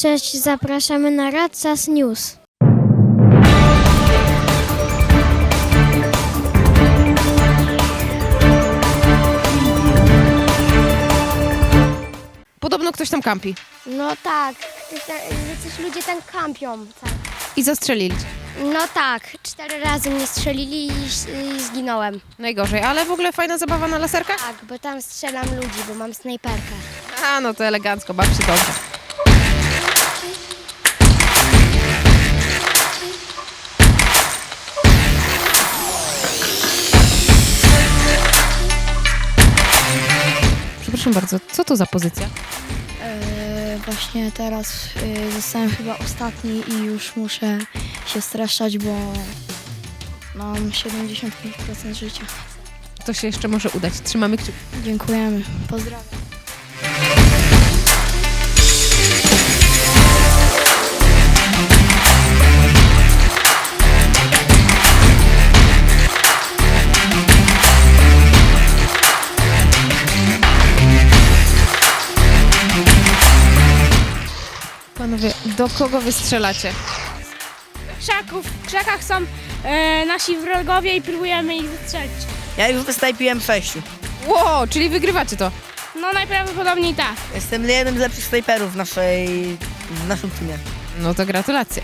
Cześć, zapraszamy na Radzas News. Podobno ktoś tam kampi. No tak, jacyś ludzie tam kampią. Tak. I zastrzelili. cię. No tak, cztery razy mnie strzelili i, i zginąłem. Najgorzej, ale w ogóle fajna zabawa na laserkach? Tak, bo tam strzelam ludzi, bo mam snajperkę. A, no to elegancko, baw się dobrze. Przepraszam bardzo, co to za pozycja? E, właśnie teraz e, zostałem chyba ostatni i już muszę się streszczać, bo mam 75% życia. To się jeszcze może udać. Trzymamy kciuki. Dziękujemy. Pozdrawiam. Panowie, do kogo wy strzelacie? krzaków. W krzakach są e, nasi wrogowie i próbujemy ich zastrzelić. Ja już wysnajpiłem sześciu. Ło, czyli wygrywacie to. No najprawdopodobniej tak. Jestem jednym z lepszych snajperów w naszej, w naszym teamie. No to gratulacje.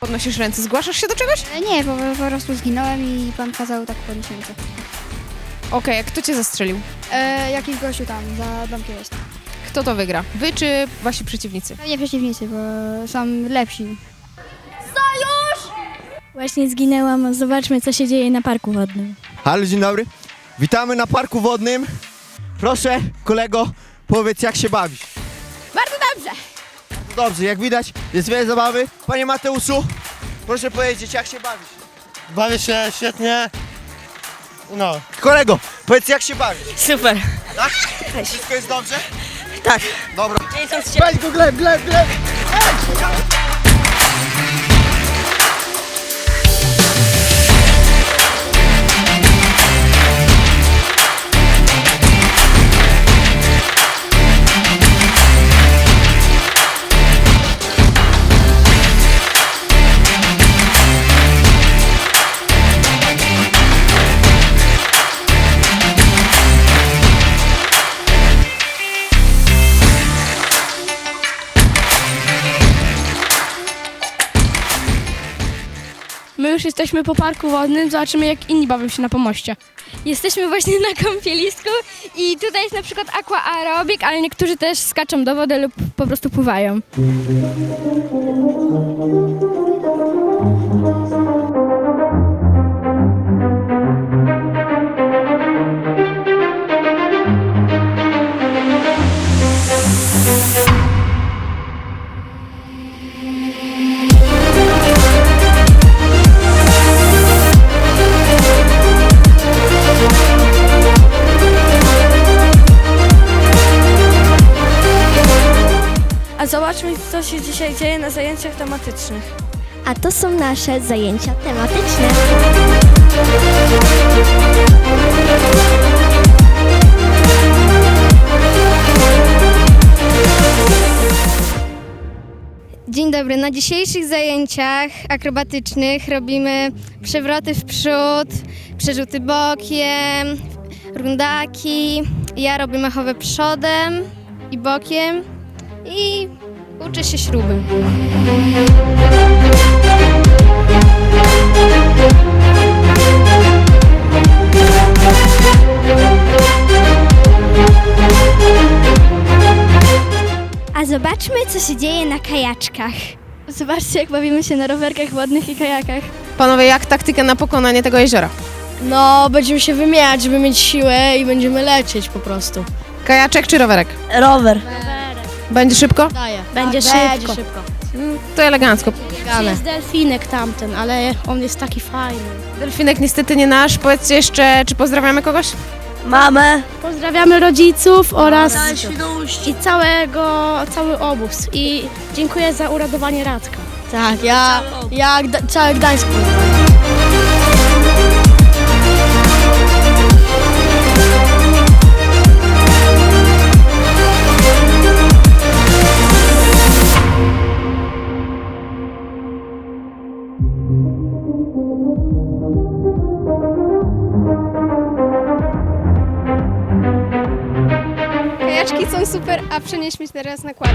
Podnosisz ręce, zgłaszasz się do czegoś? E, Nie, po, po prostu zginąłem i pan kazał tak podnieść ręce. Okej, a kto cię zastrzelił? E, jakiś gościu tam, za domkiem jest. Kto to wygra? Wy czy wasi przeciwnicy? Pewnie przeciwnicy, bo są lepsi. Właśnie zginęłam. Zobaczmy, co się dzieje na parku wodnym. Halo, dzień dobry. Witamy na parku wodnym. Proszę, kolego, powiedz jak się bawisz. Bardzo dobrze. Bardzo Dobrze, jak widać, jest wiele zabawy. Panie Mateuszu, proszę powiedzieć jak się bawisz. Bawię się świetnie. No, Kolego, powiedz jak się bawisz. Super. Tak? Wszystko jest dobrze? Tak. Dobra. Weź go gleb, gleb, gleb. My już jesteśmy po parku wodnym, zobaczymy jak inni bawią się na pomoście. Jesteśmy właśnie na kąpielisku i tutaj jest na przykład aqua aerobik, ale niektórzy też skaczą do wody lub po prostu pływają. Się dzisiaj dzieje na zajęciach tematycznych. A to są nasze zajęcia tematyczne. Dzień dobry. Na dzisiejszych zajęciach akrobatycznych robimy przewroty w przód, przerzuty bokiem, rundaki. Ja robię machowe przodem i bokiem i uczę się śruby. A zobaczmy, co się dzieje na kajaczkach. Zobaczcie, jak bawimy się na rowerkach wodnych i kajakach. Panowie, jak taktyka na pokonanie tego jeziora? No, będziemy się wymieniać, żeby mieć siłę i będziemy lecieć po prostu. Kajaczek czy rowerek? Rower. Będzie szybko? Daję. Będzie Będzie szybko. szybko. Mm, To elegancko. Jest delfinek tamten, ale on jest taki fajny. Delfinek niestety nie nasz. Powiedzcie jeszcze, czy pozdrawiamy kogoś? Mamę. Pozdrawiamy rodziców oraz i całego, cały obóz. I dziękuję za uradowanie Radka. Tak, ja, ja Gda- cały Gdańsk pozdrawiam. Kawałki są super, a przenieśmy się teraz nakłady.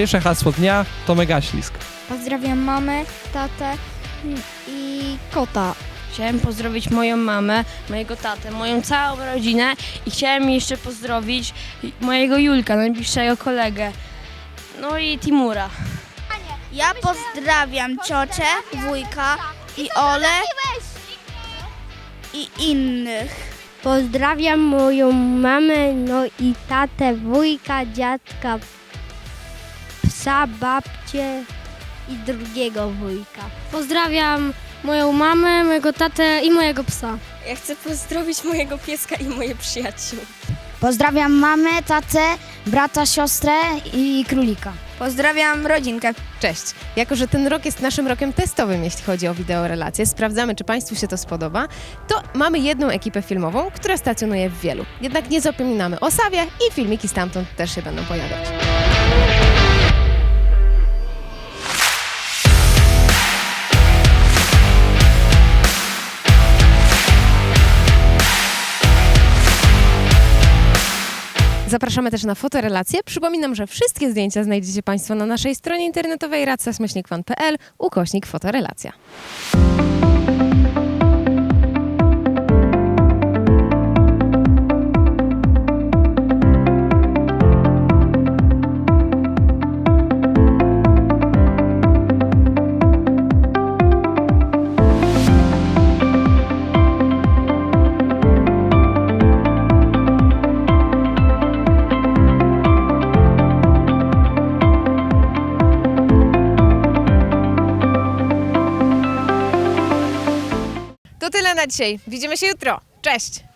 Dzisiejsze hasło dnia to Megaślisk. Pozdrawiam mamę, tatę i kota. Chciałem pozdrowić moją mamę, mojego tatę, moją całą rodzinę i chciałem jeszcze pozdrowić mojego Julka, najbliższego kolegę. No i Timura. Ja pozdrawiam ciocię, wujka i Ole i innych. Pozdrawiam moją mamę, no i tatę, wujka, dziadka, psa, babcię i drugiego wujka. Pozdrawiam moją mamę, mojego tatę i mojego psa. Ja chcę pozdrowić mojego pieska i moje przyjaciół. Pozdrawiam mamę, tatę, brata, siostrę i królika. Pozdrawiam rodzinkę. Cześć. Jako, że ten rok jest naszym rokiem testowym, jeśli chodzi o wideorelacje, sprawdzamy, czy Państwu się to spodoba, to mamy jedną ekipę filmową, która stacjonuje w wielu. Jednak nie zapominamy o Sawie i filmiki stamtąd też się będą pojawiać. Zapraszamy też na fotorelacje. Przypominam, że wszystkie zdjęcia znajdziecie Państwo na naszej stronie internetowej racesmyślnikwan.pl ukośnik fotorelacja. Dzisiaj. Widzimy się jutro. Cześć!